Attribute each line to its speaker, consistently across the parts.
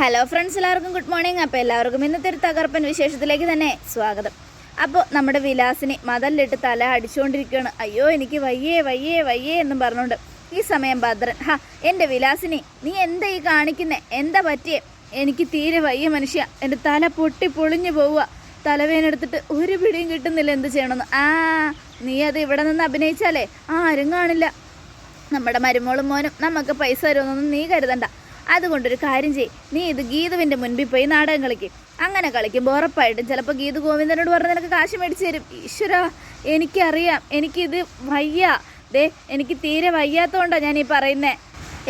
Speaker 1: Hello friends എല്ലാവർക്കും good morning അപ്പോൾ എല്ലാവർക്കും ഇന്നത്തെ ഒരു തകർപ്പൻ വിശേഷത്തിലേക്ക് തന്നെ സ്വാഗതം. അപ്പോൾ നമ്മുടെ വിലാസിനെ മതലിലിട്ട് തല അടിച്ചുകൊണ്ടിരിക്കുകയാണ് അയ്യോ എനിക്ക് വയ്യേ വയ്യേ വയ്യേ എന്നും പറഞ്ഞുകൊണ്ട് ഈ സമയം ഭദ്രൻ ഹാ എന്റെ വിലാസിനെ നീ എന്താ ഈ കാണിക്കുന്നേ? എന്താ പറ്റിയേ? എനിക്ക് തീരെ വയ്യ മനുഷ്യ. എന്റെ തല പൊട്ടി പൊളിഞ്ഞു പോവുക. തലവേനെടുത്തിട്ട് ഒരു പിടിയും കിട്ടുന്നില്ല. എന്ത് ചെയ്യണമെന്ന്? ആ നീ അത് ഇവിടെ നിന്ന് അഭിനയിച്ചാലേ? ആരും കാണില്ല. നമ്മുടെ മരുമോളും മോനും നമുക്ക് പൈസ തരുമെന്നൊന്നും നീ കരുതണ്ട. അതുകൊണ്ടൊരു കാര്യം ചെയ് നീ ഇത് ഗീതുവിന്റെ മുൻപിൽ പോയി നാടകം കളിക്കും. അങ്ങനെ കളിക്കുമ്പോൾ ഉറപ്പായിട്ടും ചിലപ്പോൾ ഗീതു ഗോവിന്ദനോട് പറഞ്ഞ് നിനക്ക് കാശ് മേടിച്ച് തരും. ഈശ്വര എനിക്കറിയാം. എനിക്കിത് വയ്യ. ദേ എനിക്ക് തീരെ വയ്യാത്തതുകൊണ്ടാണ് ഞാൻ ഈ പറയുന്നത്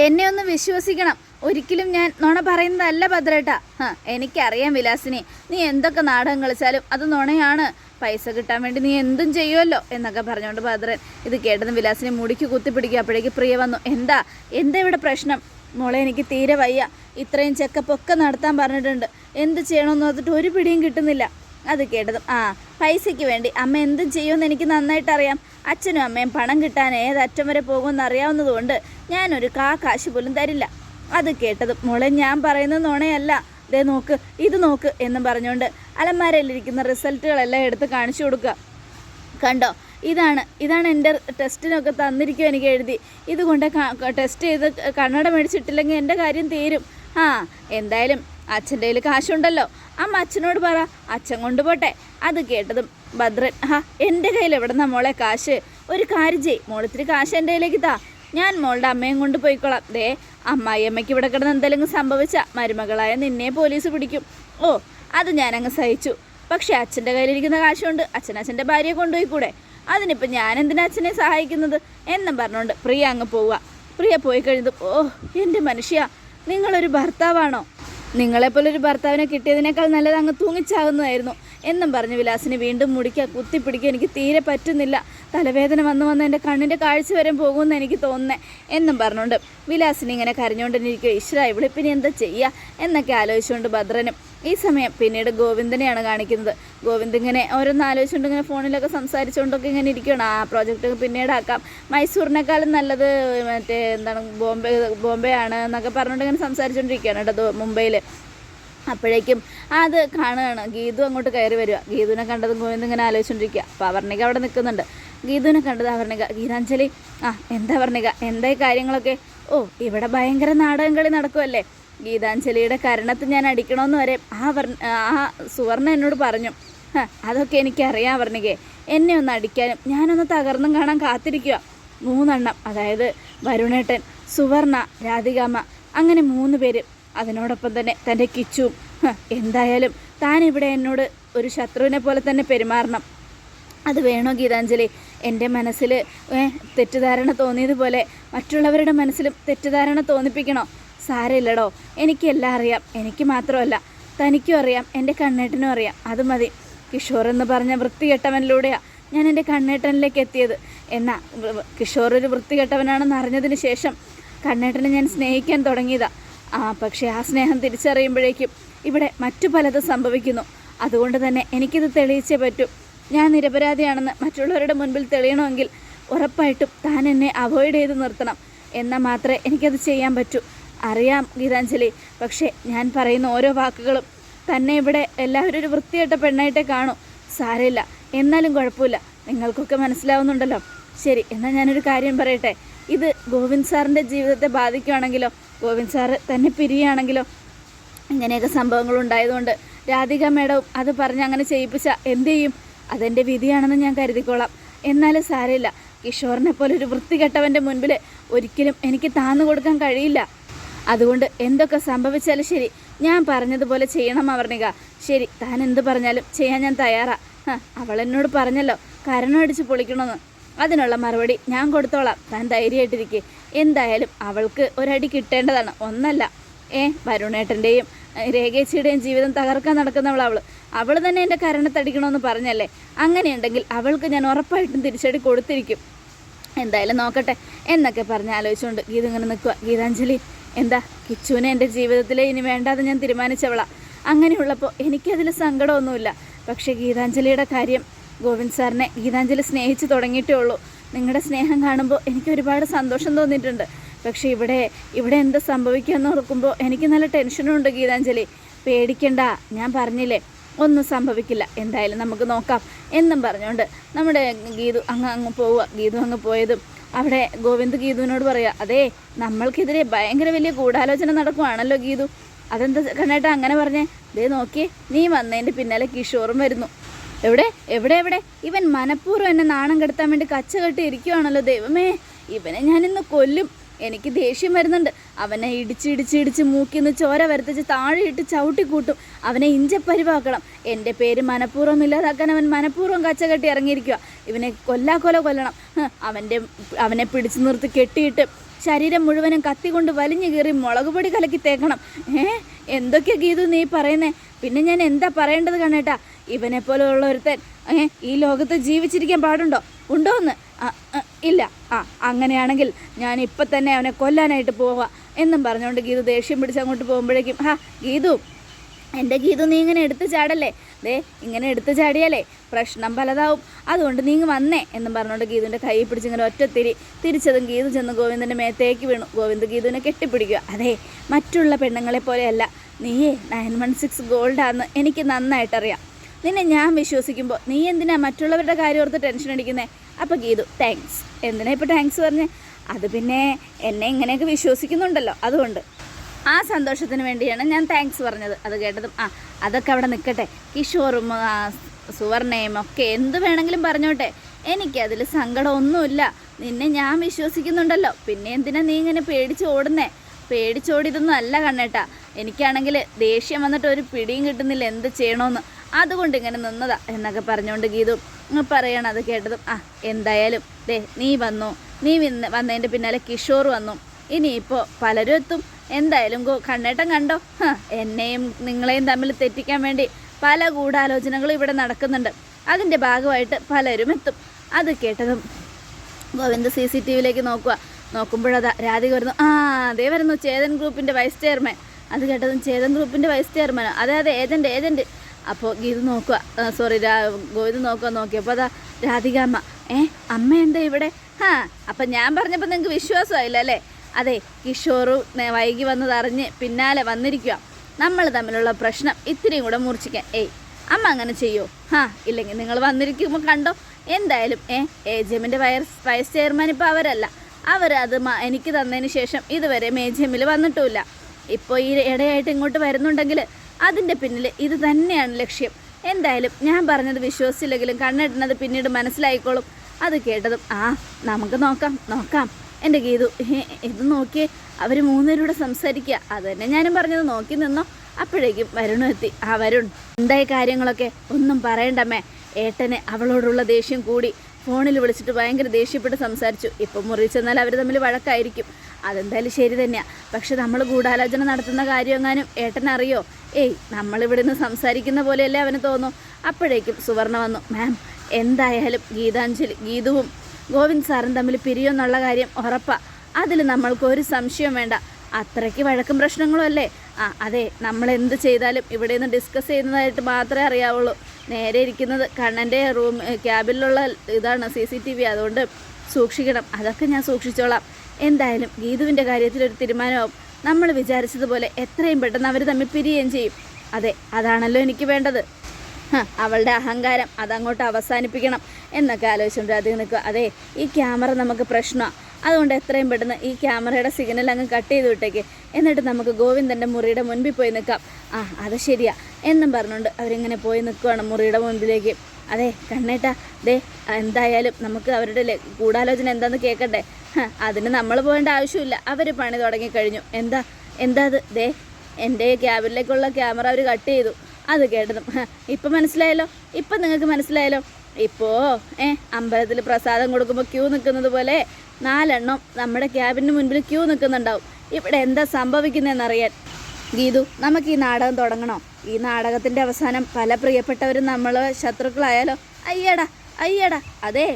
Speaker 1: എന്നെ ഒന്ന് വിശ്വസിക്കണം. ഒരിക്കലും ഞാൻ നുണ പറയുന്നതല്ല ഭദ്രേട്ട. ആ എനിക്കറിയാം വിലാസിനി. നീ എന്തൊക്കെ നാടകം കളിച്ചാലും അത് നുണയാണ്. പൈസ കിട്ടാൻ വേണ്ടി നീ എന്തും ചെയ്യുമല്ലോ എന്നൊക്കെ പറഞ്ഞുകൊണ്ട് ഭദ്രൻ ഇത് കേട്ടതും വിലാസിനെ മുടിക്ക് കുത്തിപ്പിടിക്കുക അപ്പോഴേക്ക് പ്രിയ വന്നു. എന്താ? എന്താ ഇവിടെ പ്രശ്നം? മോളെ എനിക്ക് തീരെ വയ്യ. ഇത്രയും ചെക്കപ്പ് ഒക്കെ നടത്താൻ പറഞ്ഞിട്ടുണ്ട്. എന്ത് ചെയ്യണമെന്ന് ഓർത്തിട്ട് ഒരു പിടിയും കിട്ടുന്നില്ല. അത് കേട്ടതും. ആ പൈസയ്ക്ക് വേണ്ടി. അമ്മ എന്തും ചെയ്യുമെന്ന് എനിക്ക് നന്നായിട്ട് അറിയാം അച്ഛനും അമ്മയും പണം കിട്ടാൻ ഏതറ്റം വരെ പോകുമെന്ന് അറിയാവുന്നതുകൊണ്ട് ഞാനൊരു കാ കാശ് പോലും തരില്ല. അത് കേട്ടതും. മോളെ ഞാൻ പറയുന്ന നുണയല്ല. ദേ നോക്ക് ഇത് നോക്ക് എന്നും പറഞ്ഞുകൊണ്ട് അലമാരയിലിരിക്കുന്ന റിസൾട്ടുകളെല്ലാം എടുത്ത് കാണിച്ചു കൊടുക്കുക. കണ്ടോ? ഇതാണ് ഇതാണ് എന്റെ ടെസ്റ്റിനൊക്കെ തന്നിരിക്കും എനിക്ക് എഴുതി. ഇതുകൊണ്ട് ടെസ്റ്റ് ചെയ്ത് കണ്ണട മേടിച്ചിട്ടില്ലെങ്കിൽ എന്റെ കാര്യം തീരും. ആ എന്തായാലും അച്ഛന്റെ കയ്യിൽ കാശുണ്ടല്ലോ. അമ്മ അച്ഛനോട് പറ അച്ഛൻ കൊണ്ടുപോട്ടെ. അത് കേട്ടതും ഭദ്രൻ ആ എന്റെ കയ്യിൽ എവിടെ നിന്നാ മോളെ കാശ്? ഒരു കാര്യം ചെയ് മോളിത്തിരി കാശ് എന്റെ കയ്യിലേക്ക് താ. ഞാൻ മോളുടെ അമ്മയും കൊണ്ട് പോയിക്കോളാം. ദേ അമ്മായി അമ്മയ്ക്ക് ഇവിടെ കിടന്ന് എന്തെങ്കിലും സംഭവിച്ച മരുമകളായ നിന്നെ പോലീസ് പിടിക്കും. ഓ അത് ഞാനങ്ങ് സഹിച്ചു. പക്ഷേ അച്ഛന്റെ കയ്യിലിരിക്കുന്ന കാശുകൊണ്ട് അച്ഛൻ അച്ഛന്റെ ഭാര്യയെ കൊണ്ടുപോയി കൂടെ അതിനിപ്പോൾ ഞാൻ എന്തിനാ അച്ഛനെ സഹായിക്കുന്നത് എന്നും പറഞ്ഞുകൊണ്ട് പ്രിയ അങ്ങ് പോവുക. പ്രിയ പോയി കഴിഞ്ഞത് ഓ എന്റെ മനുഷ്യ നിങ്ങളൊരു ഭർത്താവാണോ? നിങ്ങളെപ്പോലൊരു ഭർത്താവിനെ കിട്ടിയതിനേക്കാൾ നല്ലത് അങ്ങ് തൂങ്ങിച്ചാകുന്നതായിരുന്നു എന്നും പറഞ്ഞ് വിലാസിനെ വീണ്ടും മുടിക്കുക കുത്തിപ്പിടിക്കുക എനിക്ക് തീരെ പറ്റുന്നില്ല. തലവേദന വന്ന് വന്ന് എന്റെ കണ്ണിന്റെ കാഴ്ച വരെ പോകുമെന്ന് എനിക്ക് തോന്നുന്നേ എന്നും പറഞ്ഞുകൊണ്ട് വിലാസിനെ ഇങ്ങനെ കരഞ്ഞുകൊണ്ടിരിക്കുക ഈശ്വര ഇവിടെ പിന്നെ എന്താ ചെയ്യുക എന്നൊക്കെ ആലോചിച്ചുകൊണ്ട് ഭദ്രനും ഈ സമയം പിന്നീട് ഗോവിന്ദനെയാണ് കാണിക്കുന്നത്. ഗോവിന്ദ് ഇങ്ങനെ ഓരോന്ന് ആലോചിച്ചുകൊണ്ട് ഇങ്ങനെ ഫോണിലൊക്കെ സംസാരിച്ചുകൊണ്ടൊക്കെ ഇങ്ങനെ ഇരിക്കുകയാണ്. ആ പ്രോജക്റ്റ് പിന്നീട് ആക്കാം. മൈസൂരിനേക്കാളും നല്ലത് മറ്റേ എന്താണ് ബോംബെ ബോംബെ ആണ് എന്നൊക്കെ പറഞ്ഞുകൊണ്ട് ഇങ്ങനെ സംസാരിച്ചുകൊണ്ടിരിക്കുകയാണ് കേട്ടോ മുംബൈയിൽ അപ്പോഴേക്കും അത് കാണുകയാണ്. ഗീതു അങ്ങോട്ട് കയറി വരിക. ഗീതുവിനെ കണ്ടതും ഗോവിന്ദ് ഇങ്ങനെ ആലോചിച്ചുകൊണ്ടിരിക്കുക. അപ്പോൾ അവർണിക അവിടെ നിൽക്കുന്നുണ്ട്. ഗീതുവിനെ കണ്ടത് അവർണിക ഗീതാഞ്ജലി ആ എന്താ വർണിക എന്താ കാര്യങ്ങളൊക്കെ? ഓ ഇവിടെ ഭയങ്കര നാടകം കളി നടക്കുമല്ലേ ഗീതാഞ്ജലിയുടെ കരണത്ത് ഞാൻ അടിക്കണമെന്ന് വരെ ആ വർ ആ സുവർണ എന്നോട് പറഞ്ഞു. "ഹ, അതൊക്കെ എനിക്കറിയാം വർണികെ എന്നെ ഒന്ന് അടിക്കാനും ഞാനൊന്ന് തകർന്നും കാണാൻ കാത്തിരിക്കുക. മൂന്നെണ്ണം അതായത് വരുണേട്ടൻ സുവർണ രാധികാമ്മ അങ്ങനെ മൂന്ന് പേര് അതിനോടൊപ്പം തന്നെ തന്റെ കിച്ചും. എന്തായാലും താൻ ഇവിടെ എന്നോട് ഒരു ശത്രുവിനെ പോലെ തന്നെ പെരുമാറണം. അത് വേണോ ഗീതാഞ്ജലി? എന്റെ മനസ്സിൽ തെറ്റിദ്ധാരണ തോന്നിയതുപോലെ മറ്റുള്ളവരുടെ മനസ്സിലും തെറ്റിദ്ധാരണ തോന്നിപ്പിക്കണോ? സാരമില്ലടോ. എനിക്കെല്ലാം അറിയാം. എനിക്ക് മാത്രമല്ല. തനിക്കും അറിയാം. എന്റെ കണ്ണേട്ടനും അറിയാം. അത് മതി. കിഷോർ എന്ന് പറഞ്ഞ വൃത്തികെട്ടവനിലൂടെയാണ് ഞാൻ എന്റെ കണ്ണേട്ടനിലേക്ക് എത്തിയത്. എന്നാ വൃ- കിഷോർ ഒരു വൃത്തികെട്ടവനാണെന്ന് അറിഞ്ഞതിന് ശേഷം കണ്ണേട്ടനെ ഞാൻ സ്നേഹിക്കാൻ തുടങ്ങിയതാ. ആ പക്ഷേ ആ സ്നേഹം തിരിച്ചറിയുമ്പോഴേക്കും ഇവിടെ മറ്റു പലതും സംഭവിക്കുന്നു. അതുകൊണ്ട് തന്നെ എനിക്കിത് തെളിയിച്ചേ പറ്റൂ. ഞാൻ നിരപരാധിയാണെന്ന് മറ്റുള്ളവരുടെ മുൻപിൽ തെളിയണമെങ്കിൽ ഉറപ്പായിട്ടും താൻ എന്നെ അവോയ്ഡ് ചെയ്ത് നിർത്തണം. എന്നാൽ മാത്രമേ എനിക്കത് ചെയ്യാൻ പറ്റൂ. അറിയാം ഗീതാഞ്ജലി പക്ഷേ ഞാൻ പറയുന്ന ഓരോ വാക്കുകളും തന്നെ ഇവിടെ എല്ലാവരും ഒരു വൃത്തിയായിട്ട് പെണ്ണായിട്ടേ കാണൂ. സാരമില്ല. എന്നാലും കുഴപ്പമില്ല. നിങ്ങൾക്കൊക്കെ മനസ്സിലാവുന്നുണ്ടല്ലോ. ശരി എന്നാൽ ഞാനൊരു കാര്യം പറയട്ടെ. ഇത് ഗോവിന്ദ് സാറിന്റെ ജീവിതത്തെ ബാധിക്കുകയാണെങ്കിലോ ഗോവിന്ദ് സാറ് തന്നെ പിരിയുകയാണെങ്കിലോ ഇങ്ങനെയൊക്കെ സംഭവങ്ങൾ ഉണ്ടായതുകൊണ്ട് രാധിക മേഡവും അത് പറഞ്ഞ് അങ്ങനെ ചെയ്യിപ്പിച്ച എന്ത് ചെയ്യും? അതെന്റെ വിധിയാണെന്ന് ഞാൻ കരുതിക്കോളാം. എന്നാലും സാരമില്ല. കിഷോറിനെ പോലെ ഒരു വൃത്തികെട്ടവന്റെ മുൻപിൽ ഒരിക്കലും എനിക്ക് താന്നു കൊടുക്കാൻ കഴിയില്ല. അതുകൊണ്ട് എന്തൊക്കെ സംഭവിച്ചാലും ശരി ഞാൻ പറഞ്ഞതുപോലെ ചെയ്യണം അവർണിക. ശരി താൻ എന്ത് പറഞ്ഞാലും ചെയ്യാൻ ഞാൻ തയ്യാറാ. ഹ, അവൾ എന്നോട് പറഞ്ഞല്ലോ കരണം അടിച്ച് പൊളിക്കണമെന്ന്. അതിനുള്ള മറുപടി ഞാൻ കൊടുത്തോളാം. താൻ ധൈര്യമായിട്ടിരിക്കെ. എന്തായാലും അവൾക്ക് ഒരടി കിട്ടേണ്ടതാണ്. ഒന്നല്ല. ഏ വരുണേട്ടന്റെയും രേഖേച്ചിയുടെയും ജീവിതം തകർക്കാൻ നടക്കുന്നവൾ അവൾ അവൾ തന്നെ എന്റെ കരണത്തടിക്കണമെന്ന് പറഞ്ഞല്ലേ? അങ്ങനെയുണ്ടെങ്കിൽ അവൾക്ക് ഞാൻ ഉറപ്പായിട്ടും തിരിച്ചടി കൊടുത്തിരിക്കും. എന്തായാലും നോക്കട്ടെ. എന്നൊക്കെ പറഞ്ഞ് ആലോചിച്ചുകൊണ്ട് ഗീത ഇങ്ങനെ നിൽക്കുക ഗീതാഞ്ജലി എന്താ? കിച്ചുവിനെ എന്റെ ജീവിതത്തിലെ ഇനി വേണ്ടാതെ ഞാൻ തീരുമാനിച്ചവളാ. അങ്ങനെയുള്ളപ്പോൾ എനിക്കതിൽ സങ്കടമൊന്നുമില്ല. പക്ഷേ ഗീതാഞ്ജലിയുടെ കാര്യം ഗോവിന്ദ് സാറിനെ ഗീതാഞ്ജലി സ്നേഹിച്ച് തുടങ്ങിയിട്ടേ ഉള്ളൂ. നിങ്ങളുടെ സ്നേഹം കാണുമ്പോൾ എനിക്ക് ഒരുപാട് സന്തോഷം തോന്നിയിട്ടുണ്ട്. പക്ഷേ ഇവിടെ ഇവിടെ എന്താ സംഭവിക്കുക എന്ന് ഓർക്കുമ്പോൾ എനിക്ക് നല്ല ടെൻഷനുണ്ട് ഗീതാഞ്ജലി. പേടിക്കണ്ട ഞാൻ പറഞ്ഞില്ലേ? ഒന്നും സംഭവിക്കില്ല. എന്തായാലും നമുക്ക് നോക്കാം. എന്നും പറഞ്ഞുകൊണ്ട് നമ്മുടെ ഗീതു അങ്ങ് അങ്ങ് പോവുക. ഗീതു അങ്ങ് പോയതും അവിടെ ഗോവിന്ദ് ഗീതുവിനോട് പറയുക അതേ നമ്മൾക്കെതിരെ ഭയങ്കര വലിയ ഗൂഢാലോചന നടക്കുവാണല്ലോ ഗീതു. അതെന്താ കണ്ണേട്ടാ അങ്ങനെ പറഞ്ഞേ? ദേ നോക്കിയേ നീ വന്നതിന്റെ പിന്നാലെ കിഷോറും വരുന്നു. എവിടെ? എവിടെ എവിടെ? ഇവൻ മനഃപൂർവം എന്നെ നാണം കെടുത്താൻ വേണ്ടി കച്ച കെട്ടി ഇരിക്കുവാണല്ലോ ദൈവമേ. ഇവനെ ഞാനിന്ന് കൊല്ലും. എനിക്ക് ദേഷ്യം വരുന്നുണ്ട്. അവനെ ഇടിച്ച് ഇടിച്ച് ഇടിച്ച് മൂക്കിന്ന് ചോര വരുത്തിച്ച് താഴെ ഇട്ട് ചവിട്ടി കൂട്ടും അവനെ ഇഞ്ചപ്പരിവാക്കണം. എന്റെ പേര് മനഃപൂർവം ഇല്ലാതാക്കാൻ അവൻ മനഃപൂർവം കച്ച കെട്ടി ഇറങ്ങിയിരിക്കുക ഇവനെ കൊല്ലാക്കൊല കൊല്ലണം. അവന്റെ അവനെ പിടിച്ചു നിർത്തി കെട്ടിയിട്ട് ശരീരം മുഴുവനും കത്തിക്കൊണ്ട് വലിഞ്ഞു കയറി മുളക് പൊടി കലക്കി തേക്കണം. ഏ? എന്തൊക്കെയാ ഗീതു നീ പറയുന്നേ? പിന്നെ ഞാൻ എന്താ പറയേണ്ടത് കണ്ണേട്ടാ? ഇവനെ പോലെ ഉള്ള ഒരുത്തൻ ഈ ലോകത്ത് ജീവിച്ചിരിക്കാൻ പാടുണ്ടോ? ഉണ്ടോ എന്ന്? ഇല്ല. ആ അങ്ങനെയാണെങ്കിൽ ഞാൻ ഇപ്പം തന്നെ അവനെ കൊല്ലാനായിട്ട് പോവുക എന്നും പറഞ്ഞുകൊണ്ട് ഗീതു ദേഷ്യം പിടിച്ച് അങ്ങോട്ട് പോകുമ്പോഴേക്കും ഹാ ഗീതു എന്റെ ഗീതു നീ ഇങ്ങനെ എടുത്തു ചാടല്ലേ? ദേ ഇങ്ങനെ എടുത്തു ചാടിയാലേ പ്രശ്നം പലതാവും. അതുകൊണ്ട് നീ വന്നേ എന്നും പറഞ്ഞുകൊണ്ട് ഗീതുവിന്റെ കൈ പിടിച്ച് ഇങ്ങനെ ഒറ്റത്തിരി തിരിച്ചതും ഗീതു ചെന്ന് ഗോവിന്ദന്റെ മേത്തേക്ക് വീണു. ഗോവിന്ദ് ഗീതുവിനെ കെട്ടിപ്പിടിക്കുക. അതെ മറ്റുള്ള പെണ്ണുങ്ങളെ പോലെയല്ല നീയേ നയൻ വൺ സിക്സ് ഗോൾഡാന്ന് എനിക്ക് നന്നായിട്ടറിയാം. നിന്നെ ഞാൻ വിശ്വസിക്കുമ്പോൾ നീ എന്തിനാ മറ്റുള്ളവരുടെ കാര്യം ഓർത്ത് ടെൻഷൻ അടിക്കുന്നത് അപ്പോൾ ഗീതു താങ്ക്സ് എന്തിനാ ഇപ്പോൾ താങ്ക്സ് പറഞ്ഞേ? അത് പിന്നെ എന്നെ ഇങ്ങനെയൊക്കെ വിശ്വസിക്കുന്നുണ്ടല്ലോ അതുകൊണ്ട്. ആ സന്തോഷത്തിന് വേണ്ടിയാണ് ഞാൻ താങ്ക്സ് പറഞ്ഞത്. അത് കേട്ടതും ആ അതൊക്കെ അവിടെ നിൽക്കട്ടെ കിഷോറും സുവർണയും ഒക്കെ എന്ത് വേണമെങ്കിലും പറഞ്ഞോട്ടെ. എനിക്കതിൽ സങ്കടമൊന്നുമില്ല. നിന്നെ ഞാൻ വിശ്വസിക്കുന്നുണ്ടല്ലോ. പിന്നെ എന്തിനാ നീ ഇങ്ങനെ പേടിച്ച് ഓടുന്നേ? പേടിച്ചോടിയതൊന്നും അല്ല കണ്ണേട്ടാ. എനിക്കാണെങ്കിൽ ദേഷ്യം വന്നിട്ട് ഒരു പിടിയും കിട്ടുന്നില്ല. എന്ത് ചെയ്യണമെന്ന് അതുകൊണ്ട് ഇങ്ങനെ നിന്നതാ എന്നൊക്കെ പറഞ്ഞുകൊണ്ട് ഗീതു പറയണത് കേട്ടതും. ആ എന്തായാലും ദേ നീ വന്നു. നീ വന്ന് വന്നതിന്റെ പിന്നാലെ കിഷോർ വന്നു. ഇനിയിപ്പോൾ പലരും എത്തും. എന്തായാലും കണ്ണേട്ടൻ കണ്ടോ? എന്നെയും നിങ്ങളെയും തമ്മിൽ തെറ്റിക്കാൻ വേണ്ടി പല ഗൂഢാലോചനകളും ഇവിടെ നടക്കുന്നുണ്ട്. അതിന്റെ ഭാഗമായിട്ട് പലരും എത്തും. അത് കേട്ടതും ഗോവിന്ദ് സി സി ടി വിയിലേക്ക് നോക്കുക നോക്കുമ്പോഴതാ രാധിക വരുന്നു. ആ അതേ വരുന്നു. ചേതൻ ഗ്രൂപ്പിന്റെ വൈസ് ചെയർമാൻ. അത് കേട്ടതും ചേതൻ ഗ്രൂപ്പിന്റെ വൈസ് ചെയർമാനോ. അതെ അതെ ഏജന്റ് ഏജന്റ് അപ്പോൾ ഗീത് നോക്കുക. സോറി രാ ഗോവിന്ദ് നോക്കുക നോക്കിയപ്പോൾ അതാ രാധികാമ്മ ഏ അമ്മ എന്താ ഇവിടെ? ഹാ അപ്പം ഞാൻ പറഞ്ഞപ്പോൾ നിങ്ങൾക്ക് വിശ്വാസമായില്ല അല്ലേ? അതെ കിഷോറും വൈകി വന്നതറിഞ്ഞ് പിന്നാലെ വന്നിരിക്കുക നമ്മൾ തമ്മിലുള്ള പ്രശ്നം ഇത്രയും കൂടെ മുറിച്ചിക്കാൻ ഏയ് അമ്മ അങ്ങനെ ചെയ്യോ? ഹാ ഇല്ലെങ്കിൽ നിങ്ങൾ വന്നിരിക്കുമ്പോൾ കണ്ടോ? എന്തായാലും ഏ എ ജി എമ്മിന്റെ വൈസ് വൈസ് ചെയർമാൻ ഇപ്പോൾ അവരല്ല. അവർ അത് എനിക്ക് തന്നതിന് ശേഷം ഇതുവരെ എമ്മിൽ വന്നിട്ടുമില്ല. ഇപ്പോൾ ഈ ഇടയായിട്ട് ഇങ്ങോട്ട് വരുന്നുണ്ടെങ്കിൽ അതിന്റെ പിന്നിൽ ഇത് തന്നെയാണ് ലക്ഷ്യം. എന്തായാലും ഞാൻ പറഞ്ഞത് വിശ്വസിച്ചില്ലെങ്കിലും കണ്ണിടുന്നത് പിന്നീട് മനസ്സിലായിക്കോളും. അത് കേട്ടതും ആ നമുക്ക് നോക്കാം നോക്കാം. എന്റെ ഗീതു ഇത് നോക്കിയേ അവർ മൂന്നുപേരൂടെ സംസാരിക്കുക. അത് തന്നെ ഞാനും പറഞ്ഞത് നോക്കി നിന്നോ. അപ്പോഴേക്കും വരുണു എത്തി. ആ വരുൺ എന്തായ കാര്യങ്ങളൊക്കെ? ഒന്നും പറയണ്ടമ്മേ. ഏട്ടന് അവളോടുള്ള ദേഷ്യം കൂടി. ഫോണിൽ വിളിച്ചിട്ട് ഭയങ്കര ദേഷ്യപ്പെട്ട് സംസാരിച്ചു. ഇപ്പം മുറി ചെന്നാൽ അവർ തമ്മിൽ വഴക്കായിരിക്കും. അതെന്തായാലും ശരി തന്നെയാണ് പക്ഷെ നമ്മൾ ഗൂഢാലോചന നടത്തുന്ന കാര്യം എങ്ങാനും ഏട്ടനറിയോ? ഏയ് നമ്മളിവിടെ നിന്ന് സംസാരിക്കുന്ന പോലെയല്ലേ അവന് തോന്നും. അപ്പോഴേക്കും സുവർണ വന്നു. മാം എന്തായാലും ഗീതാഞ്ജലി ഗീതുവും ഗോവിന്ദ് സാറും തമ്മിൽ പിരിയുമെന്നുള്ള കാര്യം ഉറപ്പാ. അതിൽ നമ്മൾക്ക് ഒരു സംശയം വേണ്ട. അത്രയ്ക്ക് വഴക്കും പ്രശ്നങ്ങളും അല്ലേ? ആ അതെ നമ്മൾ എന്ത് ചെയ്താലും ഇവിടെ നിന്ന് ഡിസ്കസ് ചെയ്യുന്നതായിട്ട് മാത്രമേ അറിയാവുള്ളൂ. നേരെ ഇരിക്കുന്നത് കണ്ണന്റെ റൂം ക്യാബിലുള്ള ഇതാണ് സി സി ടി വി. അതുകൊണ്ട് സൂക്ഷിക്കണം. അതൊക്കെ ഞാൻ സൂക്ഷിച്ചോളാം. എന്തായാലും ഗീതുവിന്റെ കാര്യത്തിലൊരു തീരുമാനമാവും. നമ്മൾ വിചാരിച്ചതുപോലെ എത്രയും പെട്ടെന്ന് അവർ തമ്മിൽ പിരിയുകയും ചെയ്യും. അതെ അതാണല്ലോ എനിക്ക് വേണ്ടത്. അവളുടെ അഹങ്കാരം അതങ്ങോട്ട് അവസാനിപ്പിക്കണം എന്നൊക്കെ ആലോചിച്ചുകൊണ്ട് അധികം നിൽക്കുക. അതെ ഈ ക്യാമറ നമുക്ക് പ്രശ്നമാണ് അതുകൊണ്ട് എത്രയും പെട്ടെന്ന് ഈ ക്യാമറയുടെ സിഗ്നൽ അങ്ങ് കട്ട് ചെയ്ത് വിട്ടേക്ക്. എന്നിട്ട് നമുക്ക് ഗോവിന്ദന്റെ മുറിയുടെ മുൻപിൽ പോയി നിൽക്കാം. ആ അത് ശരിയാ. എന്നും പറഞ്ഞുകൊണ്ട് അവരിങ്ങനെ പോയി നിൽക്കുവാണ് മുറിയുടെ മുൻപിലേക്ക്. അതെ കണ്ണേട്ടാ ദേ എന്തായാലും നമുക്ക് അവരുടെ ഗൂഢാലോചന എന്താന്ന് കേൾക്കട്ടെ അതിന് നമ്മൾ പോകേണ്ട ആവശ്യമില്ല. അവർ പണി തുടങ്ങിക്കഴിഞ്ഞു എന്താ എന്താ അത്? ദേ എന്റെ ക്യാബിനിലേക്കുള്ള ക്യാമറ അവർ കട്ട് ചെയ്തു. അത് കേട്ടതും. ഇപ്പം മനസ്സിലായല്ലോ? ഇപ്പം നിങ്ങൾക്ക് മനസ്സിലായല്ലോ? ഇപ്പോൾ ഏ അമ്പലത്തിൽ പ്രസാദം കൊടുക്കുമ്പോൾ ക്യൂ നിൽക്കുന്നത് പോലെ നാലെണ്ണം നമ്മുടെ ക്യാബിന് മുൻപിൽ ക്യൂ നിൽക്കുന്നുണ്ടാവും. ഇവിടെ എന്താ സംഭവിക്കുന്നതെന്നറിയാൻ. ഗീതു നമുക്ക് ഈ നാടകം തുടങ്ങണോ? ഈ നാടകത്തിന്റെ അവസാനം പല പ്രിയപ്പെട്ടവരും നമ്മൾ ശത്രുക്കളായാലോ അയ്യടാ അയ്യടാ. അതെ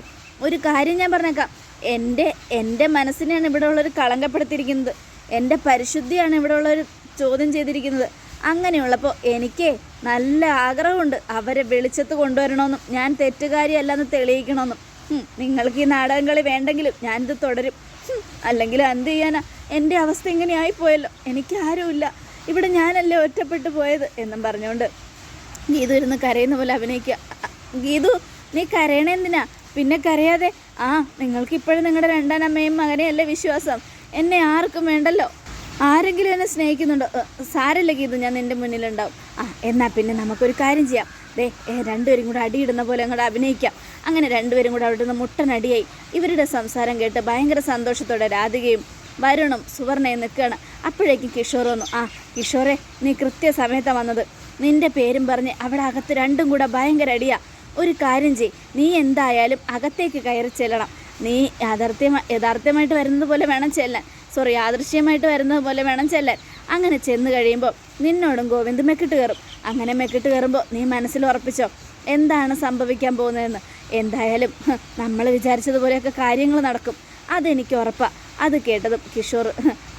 Speaker 1: ഒരു കാര്യം ഞാൻ പറഞ്ഞേക്കാം. എന്റെ എന്റെ മനസ്സിനെയാണ് ഇവിടെ ഉള്ളൊരു കളങ്കപ്പെടുത്തിയിരിക്കുന്നത്. എന്റെ പരിശുദ്ധിയാണ് ഇവിടെ ഉള്ളൊരു ചോദ്യം ചെയ്തിരിക്കുന്നത്. അങ്ങനെയുള്ളപ്പോൾ എനിക്ക് നല്ല ആഗ്രഹമുണ്ട് അവരെ വെളിച്ചത്ത് കൊണ്ടുവരണമെന്നും ഞാൻ തെറ്റുകാരിയല്ലെന്ന് തെളിയിക്കണമെന്നും. നിങ്ങൾക്ക് ഈ നാടകം കളി വേണ്ടെങ്കിലും ഞാനിത് തുടരും. അല്ലെങ്കിൽ എന്ത് ചെയ്യാനാ? എന്റെ അവസ്ഥ ഇങ്ങനെ ആയിപ്പോയല്ലോ എനിക്ക് ആരുമില്ല. ഇവിടെ ഞാനല്ലേ ഒറ്റപ്പെട്ടു പോയത് എന്നും പറഞ്ഞുകൊണ്ട് ഗീതു ഇരുന്ന് കരയുന്ന പോലെ അഭിനയിക്കുക. ഗീതു നീ കരയണെന്തിനാ പിന്നെ കരയാതെ? ആ നിങ്ങൾക്ക് ഇപ്പോഴും നിങ്ങളുടെ രണ്ടാം അമ്മയും മകനെയല്ലേ വിശ്വാസം? എന്നെ ആർക്കും വേണ്ടല്ലോ. ആരെങ്കിലും എന്നെ സ്നേഹിക്കുന്നുണ്ടോ? സാരല്ല ഗീതു ഞാൻ നിന്റെ മുന്നിലുണ്ടാവും. ആ എന്നാൽ പിന്നെ നമുക്കൊരു കാര്യം ചെയ്യാം. ദേ രണ്ടുപേരും കൂടെ അടിയിടുന്ന പോലെ അങ്ങോട്ട് അഭിനയിക്കാം. അങ്ങനെ രണ്ടുപേരും കൂടെ അവിടെ നിന്ന് മുട്ടനടിയായി. ഇവരുടെ സംസാരം കേട്ട് ഭയങ്കര സന്തോഷത്തോടെ രാധികയും വരുണും സുവർണയും നിൽക്കുകയാണ്. അപ്പോഴേക്കും കിഷോർ വന്നു. ആ കിഷോറെ നീ കൃത്യസമയത്താണ് വന്നത്. നിന്റെ പേരും പറഞ്ഞ് അവിടെ അകത്ത് രണ്ടും കൂടെ ഭയങ്കര അടിയാ. ഒരു കാര്യം ചെയ് നീ എന്തായാലും അകത്തേക്ക് കയറി ചെല്ലണം. നീ യാഥാർത്ഥ്യമാ യഥാർത്ഥ്യമായിട്ട് വരുന്നത് പോലെ വേണം ചെല്ലാൻ. സോറി യാദൃശ്യമായിട്ട് വരുന്നത് പോലെ വേണം ചെല്ലാൻ. അങ്ങനെ ചെന്ന് കഴിയുമ്പോൾ നിന്നോടും ഗോവിന്ദ് മെക്കിട്ട് കയറും. അങ്ങനെ മെക്കിട്ട് കയറുമ്പോൾ നീ മനസ്സിൽ ഉറപ്പിച്ചോ? എന്താണ് സംഭവിക്കാൻ പോകുന്നതെന്ന്? എന്തായാലും നമ്മൾ വിചാരിച്ചതുപോലെയൊക്കെ കാര്യങ്ങൾ നടക്കും. അതെനിക്ക് ഉറപ്പാണ് അത് കേട്ടതും കിഷോർ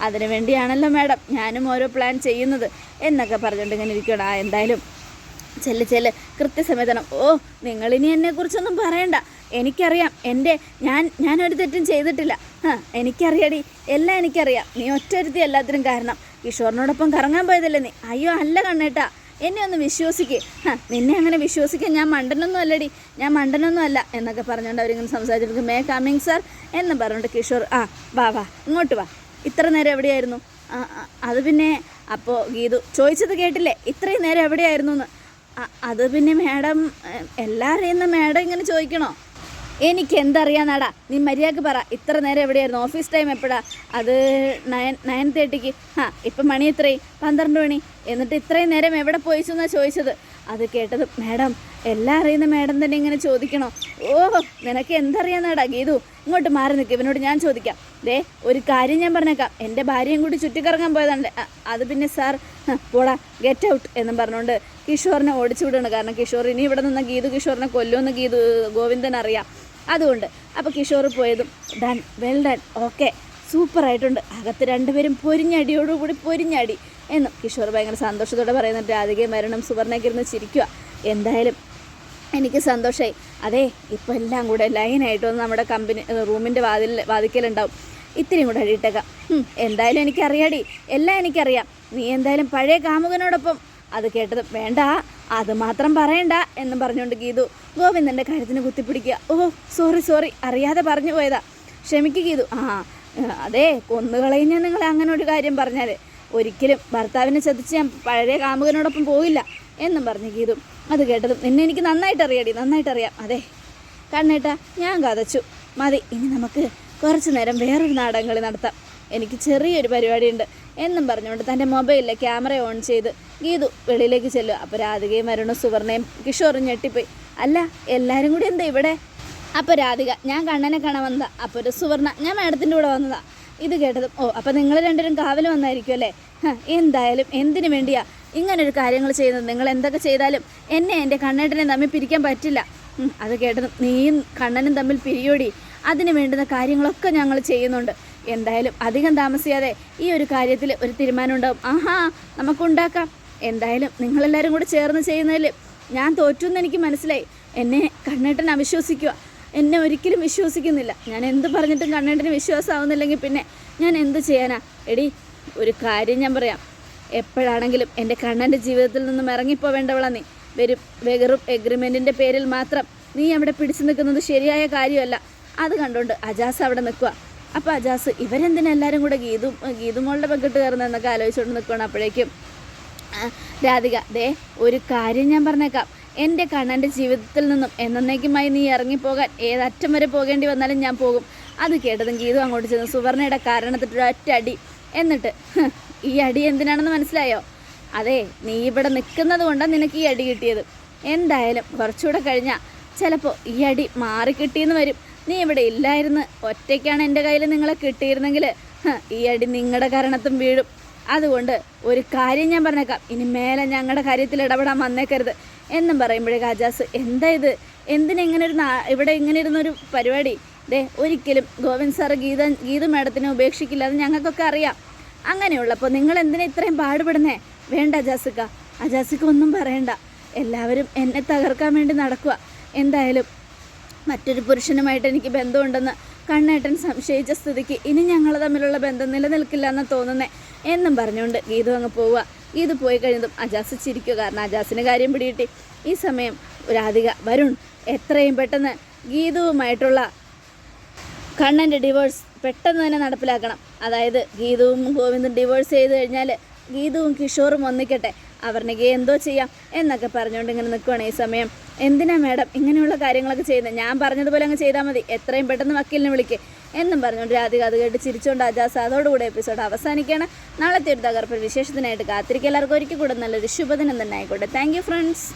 Speaker 1: അതിനു വേണ്ടിയാണല്ലോ മാഡം ഞാനും ഓരോ പ്ലാൻ ചെയ്യുന്നത് എന്നൊക്കെ പറഞ്ഞിട്ട് ഇങ്ങനെ ഇരിക്കണം ആ എന്തായാലും ചെല്ല് ചെല്ല് കൃത്യസമയത്തണം. ഓ നിങ്ങളിനി എന്നെക്കുറിച്ചൊന്നും പറയണ്ട. എനിക്കറിയാം. എന്റെ ഞാൻ ഞാനൊരു തെറ്റും ചെയ്തിട്ടില്ല. ആ എനിക്കറിയാടി. എല്ലാം എനിക്കറിയാം. നീ ഒറ്റൊരുത്തി എല്ലാത്തിനും കാരണം. കിഷോറിനോടൊപ്പം കറങ്ങാൻ പോയതല്ലേ നീ? അയ്യോ അല്ല കണ്ണേട്ടാ. എന്നെ ഒന്ന് വിശ്വസിക്കുക നിന്നെ അങ്ങനെ വിശ്വസിക്കാൻ ഞാൻ മണ്ടനൊന്നും അല്ലടി. ഞാൻ മണ്ടനൊന്നും അല്ല എന്നൊക്കെ പറഞ്ഞുകൊണ്ട് അവരിങ്ങനെ സംസാരിച്ചിട്ട് മേ കമ്മിങ് സാർ എന്ന് പറഞ്ഞുകൊണ്ട് കിഷോർ ആ വാ വാ ഇങ്ങോട്ട് വാ. ഇത്ര നേരം എവിടെയായിരുന്നു? അത് പിന്നെ അപ്പോൾ ഗീതു ചോദിച്ചത് കേട്ടില്ലേ? ഇത്രയും നേരം എവിടെയായിരുന്നു എന്ന് അത് പിന്നെ മാഡം എല്ലാം അറിയുന്ന മാഡം ഇങ്ങനെ ചോദിക്കണോ? എനിക്ക് എന്തറിയാന്നാടാ നീ മര്യാദയ്ക്ക് പറ. ഇത്ര നേരം എവിടെയായിരുന്നു? ഓഫീസ് ടൈം എപ്പോഴാ? അത് നയൻ നയൻ തേർട്ടിക്ക്. ആ ഇപ്പം മണി എത്രയും പന്ത്രണ്ട് മണി. എന്നിട്ട് ഇത്രയും നേരം എവിടെ പോയിച്ചു എന്നാണ് ചോദിച്ചത്? അത് കേട്ടത് മാഡം എല്ലാം അറിയുന്ന മാഡം തന്നെ ഇങ്ങനെ ചോദിക്കണോ? ഓ നിനക്ക് എന്തറിയാന്നാടാ ഗീതു? ഇങ്ങോട്ട് മാറി നിൽക്കും ഇവനോട് ഞാൻ ചോദിക്കാം. ദേ ഒരു കാര്യം ഞാൻ പറഞ്ഞേക്കാം. എന്റെ ഭാര്യയും കൂടി ചുറ്റിക്കറങ്ങാൻ പോയതാണ് അത് പിന്നെ സാർ പോടാ ഗെറ്റ് ഔട്ട് എന്നും പറഞ്ഞുകൊണ്ട് കിഷോറിനെ ഓടിച്ചു വിടുകയാണ് കാരണം കിഷോർ ഇനി ഇവിടെ നിന്ന് ഗീതു കിഷോറിനെ കൊല്ലുമെന്ന് ഗീതു ഗോവിന്ദൻ അറിയാം. അതുകൊണ്ട് അപ്പോൾ കിഷോർ പോയതും ഡൺ വെൽ ഡൺ ഓക്കെ സൂപ്പറായിട്ടുണ്ട് അകത്ത് രണ്ടുപേരും പൊരിഞ്ഞടിയോടുകൂടി പൊരിഞ്ഞടി എന്നും കിഷോർ ഭയങ്കര സന്തോഷത്തോടെ പറയുന്നുണ്ട്. രാധികയും മരണം സുവർണയ്ക്ക് ഇരുന്ന് ചിരിക്കുക എന്തായാലും എനിക്ക് സന്തോഷമായി അതെ ഇപ്പോൾ എല്ലാം കൂടെ ലൈനായിട്ട് വന്ന് നമ്മുടെ കമ്പനി റൂമിന്റെ വാതിൽ വാതിക്കലുണ്ടാവും. ഇത്തിരിയും കൂടെ അഴിയിട്ടേക്കാം എന്തായാലും എനിക്കറിയാടി. എല്ലാം എനിക്കറിയാം. നീ എന്തായാലും പഴയ കാമുകനോടൊപ്പം അത് കേട്ടത് വേണ്ട അത് മാത്രം പറയണ്ട എന്നും പറഞ്ഞുകൊണ്ട് ഗീതു ഗോവിന്ദന്റെ കാര്യത്തിന് കുത്തിപ്പിടിക്കുക. ഓ സോറി സോറി അറിയാതെ പറഞ്ഞു പോയതാ. ക്ഷമിക്കുക ഗീതു. ആ അതെ കൊന്നുകളയും ഞാൻ അങ്ങനെ ഒരു കാര്യം പറഞ്ഞാൽ ഒരിക്കലും ഭർത്താവിനെ ചതിച്ച് ഞാൻ പഴയ കാമുകനോടൊപ്പം പോയില്ല എന്നും പറഞ്ഞ് ഗീതു. അത് കേട്ടതും നിന്നെ എനിക്ക് നന്നായിട്ട് അറിയാടി നന്നായിട്ട് അറിയാം അതെ കണ്ണേട്ടാ ഞാൻ കഥച്ചു. മതി ഇനി നമുക്ക് കുറച്ച് നേരം വേറൊരു നാടകം കളി നടത്താം. എനിക്ക് ചെറിയൊരു പരിപാടിയുണ്ട്. എന്നും പറഞ്ഞുകൊണ്ട് തന്റെ മൊബൈലിലെ ക്യാമറ ഓൺ ചെയ്ത് ഗീതു വെളിയിലേക്ക് ചെല്ലുക. അപ്പോൾ രാധികയും വരുണും സുവർണയും കിഷോറും ഞെട്ടിപ്പോയി. അല്ല എല്ലാവരും കൂടി എന്താ ഇവിടെ? അപ്പോൾ രാധിക ഞാൻ കണ്ണനെ കാണാൻ വന്നതാ. അപ്പോൾ ഒരു സുവർണ ഞാൻ മാഡത്തിന്റെ കൂടെ വന്നതാ. ഇത് കേട്ടതും ഓ അപ്പോൾ നിങ്ങൾ രണ്ടുപേരും കാവൽ വന്നായിരിക്കും അല്ലേ? എന്തായാലും എന്തിനു വേണ്ടിയാ ഇങ്ങനൊരു കാര്യങ്ങൾ ചെയ്യുന്നത്. നിങ്ങൾ എന്തൊക്കെ ചെയ്താലും എന്നെ എന്റെ കണ്ണേട്ടനെ തമ്മിൽ പിരിക്കാൻ പറ്റില്ല. അത് കേട്ടത് നീയും കണ്ണനും തമ്മിൽ പിരിയോടി. അതിന് വേണ്ടുന്ന കാര്യങ്ങളൊക്കെ ഞങ്ങൾ ചെയ്യുന്നുണ്ട്. എന്തായാലും അധികം താമസിയാതെ ഈ ഒരു കാര്യത്തിൽ ഒരു തീരുമാനം ഉണ്ടാവും. ആഹാ നമുക്കുണ്ടാക്കാം. എന്തായാലും നിങ്ങളെല്ലാവരും കൂടി ചേർന്ന് ചെയ്യുന്നതിൽ ഞാൻ തോറ്റു എന്ന് എനിക്ക് മനസ്സിലായി. എന്നെ കണ്ണേട്ടൻ അവിശ്വസിക്കുക. എന്നെ ഒരിക്കലും വിശ്വസിക്കുന്നില്ല. ഞാൻ എന്ത് പറഞ്ഞിട്ടും കണ്ണേട്ടന് വിശ്വാസമാവുന്നില്ലെങ്കിൽ പിന്നെ ഞാൻ എന്ത് ചെയ്യാനാ? എടി ഒരു കാര്യം ഞാൻ പറയാം. എപ്പോഴാണെങ്കിലും എന്റെ കണ്ണന്റെ ജീവിതത്തിൽ നിന്നും ഇറങ്ങിപ്പോവേണ്ടവളാണ് നീ. വെറും വെറും എഗ്രിമെന്റിന്റെ പേരിൽ മാത്രം നീ അവിടെ പിടിച്ചു നിൽക്കുന്നത് ശരിയായ കാര്യമല്ല. അത് കണ്ടുകൊണ്ട് അജാസ് അവിടെ നിൽക്കുക അപ്പോൾ അജാസ് ഇവരെന്തിനാ എല്ലാവരും കൂടെ ഗീതു ഗീതുമോളുടെ പങ്കിട്ട് കയറുന്നതെന്നൊക്കെ ആലോചിച്ചുകൊണ്ട് നിൽക്കുകയാണ് അപ്പോഴേക്കും. രാധിക ദേ ഒരു കാര്യം ഞാൻ പറഞ്ഞേക്കാം. എന്റെ കണ്ണന്റെ ജീവിതത്തിൽ നിന്നും എന്നേക്കുമായി നീ ഇറങ്ങിപ്പോകാൻ ഏതറ്റം വരെ പോകേണ്ടി വന്നാലും ഞാൻ പോകും. അത് കേട്ടതും ഗീതു അങ്ങോട്ട് ചെന്ന് സുവർണയുടെ കാരണത്തിട്ടൊരു ഒറ്റ അടി. എന്നിട്ട് "ഹ്, ഈ അടി എന്തിനാണെന്ന് മനസ്സിലായോ? അതെ നീ ഇവിടെ നിൽക്കുന്നത് കൊണ്ടാണ് നിനക്ക് ഈ അടി കിട്ടിയത്. എന്തായാലും കുറച്ചുകൂടെ കഴിഞ്ഞാൽ ചിലപ്പോൾ ഈ അടി മാറി കിട്ടിയെന്ന് വരും. നീ ഇവിടെ ഇല്ലായിരുന്നു. ഒറ്റയ്ക്കാണ് എന്റെ കയ്യിൽ നിങ്ങളെ കിട്ടിയിരുന്നെങ്കിൽ ഈ അടി നിങ്ങളുടെ കാരണത്തും വീഴും. അതുകൊണ്ട് ഒരു കാര്യം ഞാൻ പറഞ്ഞേക്കാം. ഇനി മേലെ ഞങ്ങളുടെ കാര്യത്തിൽ ഇടപെടാൻ വന്നേക്കരുത്. എന്നും പറയുമ്പോഴേ കാജാസ് എന്താ ഇത്? എന്തിനെങ്ങനെ ഒരു ഇവിടെ ഇങ്ങനെ ഇരുന്നൊരു പരിപാടി? ദേ ഒരിക്കലും ഗോവിന്ദ് സാറ് ഗീത ഗീത മാഡത്തിനെ ഉപേക്ഷിക്കില്ല അത് ഞങ്ങൾക്കൊക്കെ അറിയാം. അങ്ങനെയുള്ളപ്പോൾ നിങ്ങൾ എന്തിനാ ഇത്രയും പാടുപെടുന്നേ? വേണ്ട ജാസിക്ക ആ ജാസിക്ക ഒന്നും പറയണ്ട. എല്ലാവരും എന്നെ തകർക്കാൻ വേണ്ടി നടക്കുക എന്തായാലും മറ്റൊരു പുരുഷനുമായിട്ട് എനിക്ക് ബന്ധമുണ്ടെന്ന് കണ്ണേട്ടൻ സംശയിച്ച സ്ഥിതിക്ക് ഇനി ഞങ്ങൾ തമ്മിലുള്ള ബന്ധം നിലനിൽക്കില്ല എന്ന് തോന്നുന്നേ. എന്നും പറഞ്ഞുകൊണ്ട് ഗീതു അങ്ങ് പോവുക ഗീതു പോയി കഴിഞ്ഞതും അജാസ് ചിരിക്കുക കാരണം അജാസിന് കാര്യം പിടികിട്ടി. ഈ സമയം രാധിക വരുൺ എത്രയും പെട്ടെന്ന് ഗീതുവുമായിട്ടുള്ള കണ്ണന്റെ ഡിവോഴ്സ് പെട്ടെന്ന് തന്നെ നടപ്പിലാക്കണം. അതായത് ഗീതവും ഗോവിന്ദും ഡിവോഴ്സ് ചെയ്ത് കഴിഞ്ഞാൽ ഗീതവും കിഷോറും ഒന്നിക്കട്ടെ. അവർണിക്ക് എന്തോ ചെയ്യാം എന്നൊക്കെ പറഞ്ഞുകൊണ്ട് ഇങ്ങനെ നിൽക്കുവാണ് ഈ സമയം. എന്തിനാ മാഡം ഇങ്ങനെയുള്ള കാര്യങ്ങളൊക്കെ ചെയ്യുന്നത്? ഞാൻ പറഞ്ഞതുപോലെ അങ്ങ് ചെയ്താൽ മതി. എത്രയും പെട്ടെന്ന് വക്കീലിനെ വിളിക്കേ എന്നും പറഞ്ഞുകൊണ്ട് രാധിക അത് കേട്ട് ചിരിച്ചുകൊണ്ട് അജാസ് അതോടുകൂടെ എപ്പിസോഡ് അവസാനിക്കുകയാണ്. നാളത്തെ ഒരു തകർപ്പ് വിശേഷത്തിനായിട്ട് കാത്തിരിക്കുക. എല്ലാവർക്കും ഒരിക്കൽ കൂടെ നല്ലൊരു ശുഭദിനം തന്നെ ആയിക്കോട്ടെ. Thank friends